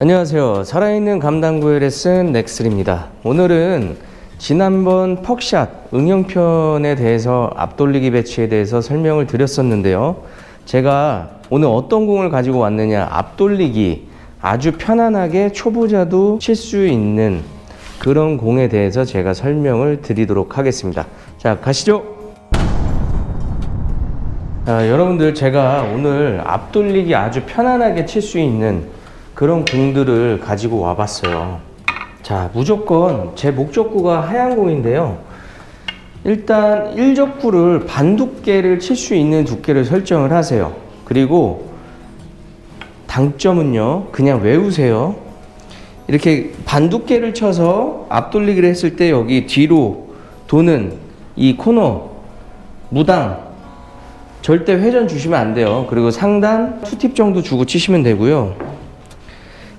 안녕하세요. 살아있는 감당구의 레슨 넥슬입니다. 오늘은 지난번 퍽샷 응용편에 대해서 앞돌리기 배치에 대해서 설명을 드렸었는데요. 제가 오늘 어떤 공을 가지고 왔느냐 앞돌리기 아주 편안하게 초보자도 칠 수 있는 그런 공에 대해서 제가 설명을 드리도록 하겠습니다. 자, 가시죠. 자, 여러분들 제가 오늘 앞돌리기 아주 편안하게 칠 수 있는 그런 공들을 가지고 와봤어요. 자, 무조건 제 목적구가 하얀 공인데요. 일단 1적구를 반 두께를 칠 수 있는 두께를 설정을 하세요. 그리고 당점은요, 그냥 외우세요. 이렇게 반 두께를 쳐서 앞돌리기를 했을 때 여기 뒤로 도는 이 코너, 무당, 절대 회전 주시면 안 돼요. 그리고 상단 투팁 정도 주고 치시면 되고요.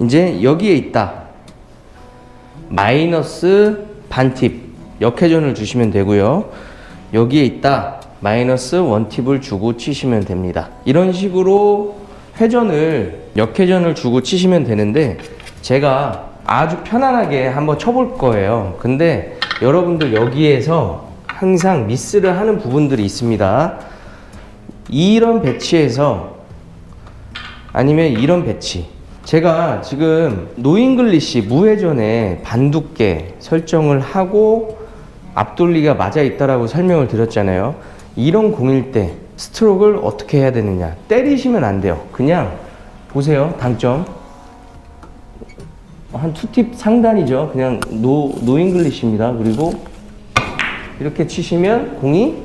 이제 여기에 있다. 마이너스 반팁 역회전을 주시면 되고요. 여기에 있다. 마이너스 원팁을 주고 치시면 됩니다. 이런 식으로 회전을 역회전을 주고 치시면 되는데 제가 아주 편안하게 한번 쳐볼 거예요. 근데 여러분들 여기에서 항상 미스를 하는 부분들이 있습니다. 이런 배치에서 아니면 이런 배치 제가 지금 노잉글리시 무회전에 반두께 설정을 하고 앞돌리가 맞아 있다라고 설명을 드렸잖아요. 이런 공일 때 스트로크를 어떻게 해야 되느냐. 때리시면 안 돼요. 그냥 보세요. 당점. 한 투팁 상단이죠. 그냥 노, 노잉글리시입니다. 그리고 이렇게 치시면 공이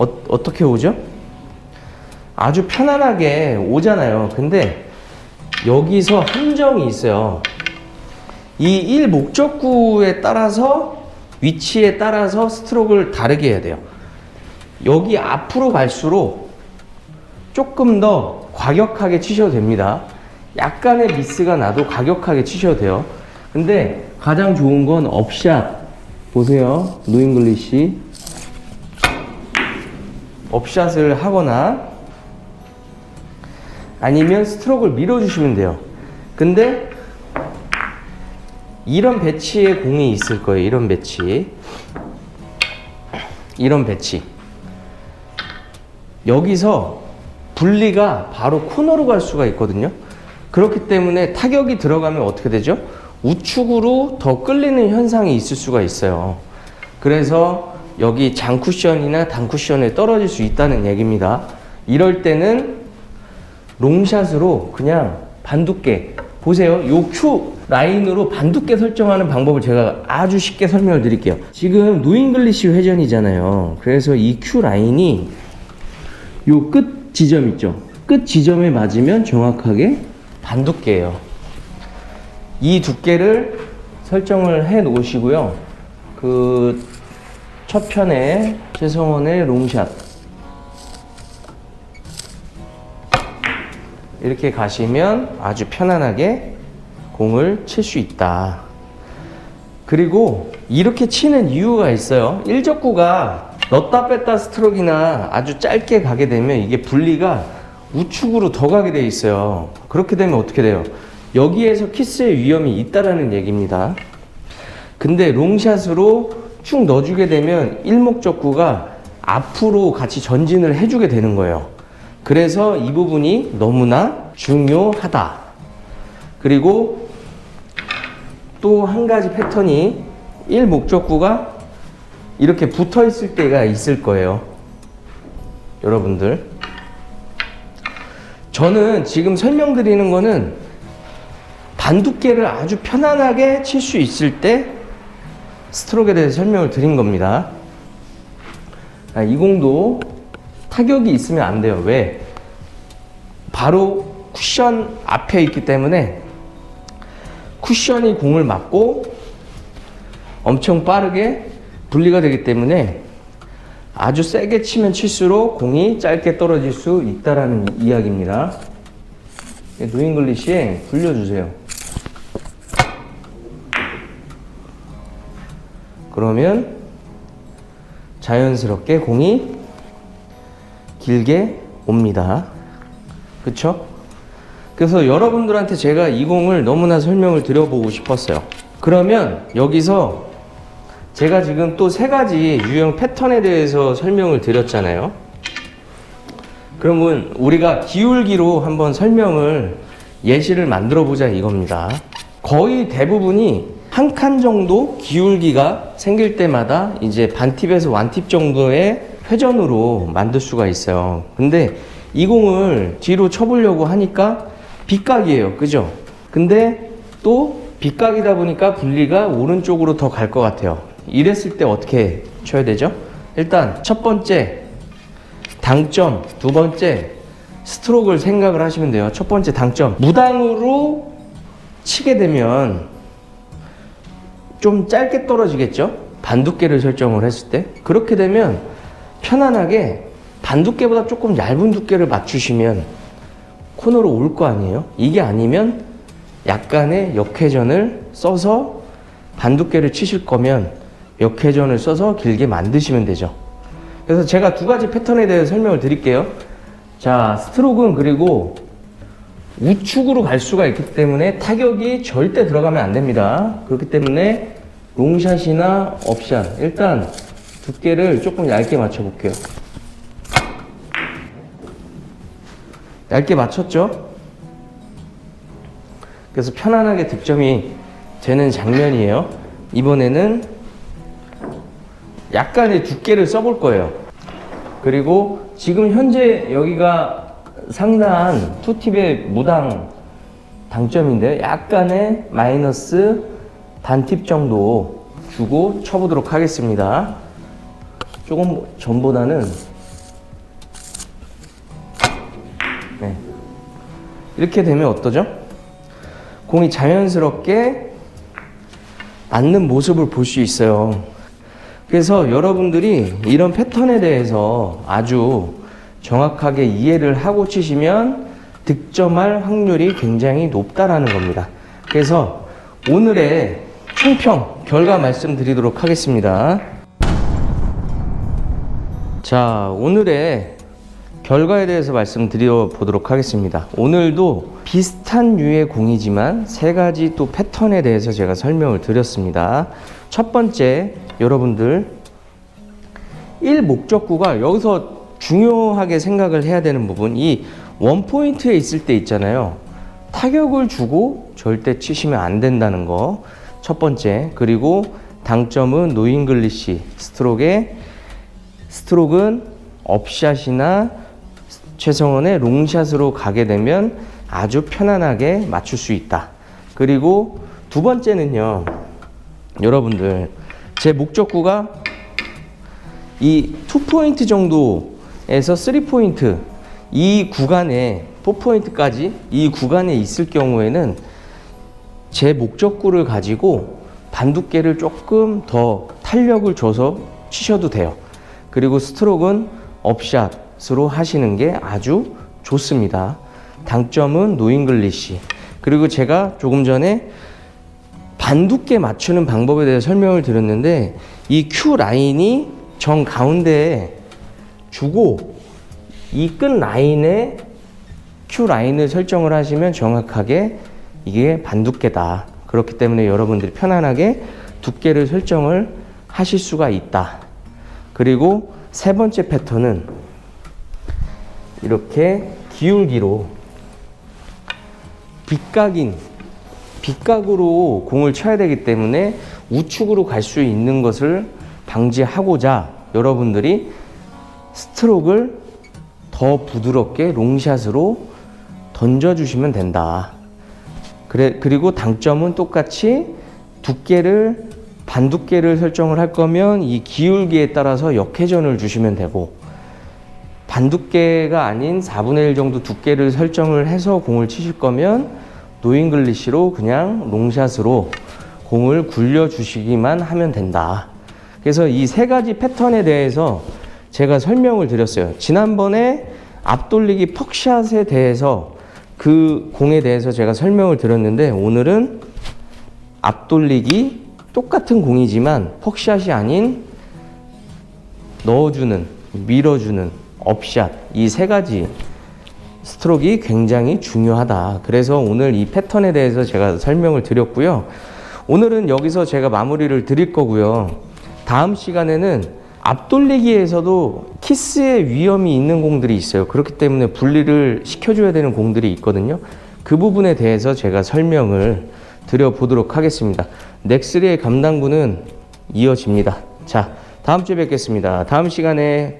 어, 어떻게 오죠? 아주 편안하게 오잖아요. 근데 여기서 함정이 있어요. 이 1 목적구에 따라서 위치에 따라서 스트로크를 다르게 해야 돼요. 여기 앞으로 갈수록 조금 더 과격하게 치셔도 됩니다. 약간의 미스가 나도 과격하게 치셔도 돼요. 근데 가장 좋은 건 업샷. 보세요. 노잉글리시. 업샷을 하거나 아니면 스트로크를 밀어주시면 돼요. 근데 이런 배치의 공이 있을 거예요. 이런 배치. 이런 배치. 여기서 분리가 바로 코너로 갈 수가 있거든요. 그렇기 때문에 타격이 들어가면 어떻게 되죠? 우측으로 더 끌리는 현상이 있을 수가 있어요. 그래서 여기 장쿠션이나 단쿠션에 떨어질 수 있다는 얘기입니다. 이럴 때는 롱샷으로 그냥 반두께 보세요. 요 Q 라인으로 반두께 설정하는 방법을 제가 아주 쉽게 설명을 드릴게요. 지금 노잉글리시 회전이잖아요. 그래서 이 Q 라인이 요 끝 지점 있죠. 끝 지점에 맞으면 정확하게 반두께예요. 이 두께를 설정을 해 놓으시고요. 그 첫 편에 최성원의 롱샷 이렇게 가시면 아주 편안하게 공을 칠 수 있다. 그리고 이렇게 치는 이유가 있어요. 1적구가 넣다 뺐다 스트로크나 아주 짧게 가게 되면 이게 분리가 우측으로 더 가게 돼 있어요. 그렇게 되면 어떻게 돼요? 여기에서 키스의 위험이 있다라는 얘기입니다. 근데 롱샷으로 쭉 넣어주게 되면 일목적구가 앞으로 같이 전진을 해주게 되는 거예요. 그래서 이 부분이 너무나 중요하다. 그리고 또 한 가지 패턴이 1 목적구가 이렇게 붙어 있을 때가 있을 거예요. 여러분들. 저는 지금 설명드리는 거는 반두께를 아주 편안하게 칠 수 있을 때 스트로크에 대해서 설명을 드린 겁니다. 아, 이 공도 타격이 있으면 안 돼요. 왜? 바로 쿠션 앞에 있기 때문에 쿠션이 공을 맞고 엄청 빠르게 분리가 되기 때문에 아주 세게 치면 칠수록 공이 짧게 떨어질 수 있다라는 이야기입니다. 노잉글리시에 굴려주세요. 그러면 자연스럽게 공이 길게 옵니다. 그쵸? 그래서 여러분들한테 제가 이 공을 너무나 설명을 드려보고 싶었어요. 그러면 여기서 제가 지금 또 세 가지 유형 패턴에 대해서 설명을 드렸잖아요. 그러면 우리가 기울기로 한번 설명을 예시를 만들어 보자 이겁니다. 거의 대부분이 한 칸 정도 기울기가 생길 때마다 이제 반팁에서 완팁 정도의 회전으로 만들 수가 있어요. 근데 이 공을 뒤로 쳐보려고 하니까 빗각이에요. 그죠? 근데 또 빗각이다 보니까 분리가 오른쪽으로 더 갈 것 같아요. 이랬을 때 어떻게 쳐야 되죠? 일단 첫 번째 당점, 두 번째 스트로크를 생각을 하시면 돼요. 첫 번째 당점. 무당으로 치게 되면 좀 짧게 떨어지겠죠? 반두께를 설정을 했을 때. 그렇게 되면 편안하게 반 두께보다 조금 얇은 두께를 맞추시면 코너로 올 거 아니에요? 이게 아니면 약간의 역회전을 써서 반 두께를 치실 거면 역회전을 써서 길게 만드시면 되죠. 그래서 제가 두 가지 패턴에 대해서 설명을 드릴게요. 자, 스트로크는 그리고 우측으로 갈 수가 있기 때문에 타격이 절대 들어가면 안 됩니다. 그렇기 때문에 롱샷이나 업샷 일단 두께를 조금 얇게 맞춰 볼게요. 얇게 맞췄죠? 그래서 편안하게 득점이 되는 장면이에요. 이번에는 약간의 두께를 써볼 거예요. 그리고 지금 현재 여기가 상당한 투팁의 무당 당점인데 약간의 마이너스 반팁 정도 주고 쳐보도록 하겠습니다. 조금 전보다는 네. 이렇게 되면 어떠죠? 공이 자연스럽게 맞는 모습을 볼 수 있어요. 그래서 여러분들이 이런 패턴에 대해서 아주 정확하게 이해를 하고 치시면 득점할 확률이 굉장히 높다라는 겁니다. 그래서 오늘의 총평 결과 말씀드리도록 하겠습니다. 자, 오늘의 결과에 대해서 말씀드려 보도록 하겠습니다. 오늘도 비슷한 류의 공이지만 세 가지 또 패턴에 대해서 제가 설명을 드렸습니다. 첫 번째, 여러분들 1 목적구가 여기서 중요하게 생각을 해야 되는 부분 이 원포인트에 있을 때 있잖아요. 타격을 주고 절대 치시면 안 된다는 거. 첫 번째. 그리고 당점은 노잉글리시 스트로크에 스트로크는 업샷이나 최성원의 롱샷으로 가게 되면 아주 편안하게 맞출 수 있다. 그리고 두 번째는요. 여러분들 제 목적구가 이 2포인트 정도에서 3포인트 이 구간에 4포인트까지 이 구간에 있을 경우에는 제 목적구를 가지고 반두께를 조금 더 탄력을 줘서 치셔도 돼요. 그리고 스트로크는 업샷으로 하시는 게 아주 좋습니다. 당점은 노잉글리시. 그리고 제가 조금 전에 반두께 맞추는 방법에 대해 설명을 드렸는데 이 Q 라인이 정 가운데에 주고 이 끝 라인에 Q 라인을 설정을 하시면 정확하게 이게 반두께다. 그렇기 때문에 여러분들이 편안하게 두께를 설정을 하실 수가 있다. 그리고 세 번째 패턴은 이렇게 기울기로 빗각인 빗각으로 공을 쳐야 되기 때문에 우측으로 갈 수 있는 것을 방지하고자 여러분들이 스트로크를 더 부드럽게 롱샷으로 던져주시면 된다. 그래, 그리고 당점은 똑같이 두께를 반두께를 설정을 할 거면 이 기울기에 따라서 역회전을 주시면 되고 반두께가 아닌 4분의 1 정도 두께를 설정을 해서 공을 치실 거면 노잉글리시로 그냥 롱샷으로 공을 굴려 주시기만 하면 된다. 그래서 이 세 가지 패턴에 대해서 제가 설명을 드렸어요. 지난번에 앞돌리기 퍽샷에 대해서 그 공에 대해서 제가 설명을 드렸는데 오늘은 앞돌리기 똑같은 공이지만 퍽샷이 아닌 넣어주는, 밀어주는 업샷 이 세 가지 스트로크가 굉장히 중요하다. 그래서 오늘 이 패턴에 대해서 제가 설명을 드렸고요. 오늘은 여기서 제가 마무리를 드릴 거고요. 다음 시간에는 앞돌리기에서도 키스의 위험이 있는 공들이 있어요. 그렇기 때문에 분리를 시켜줘야 되는 공들이 있거든요. 그 부분에 대해서 제가 설명을 드려보도록 하겠습니다. 넥스리의 감당부는 이어집니다. 자, 다음 주에 뵙겠습니다. 다음 시간에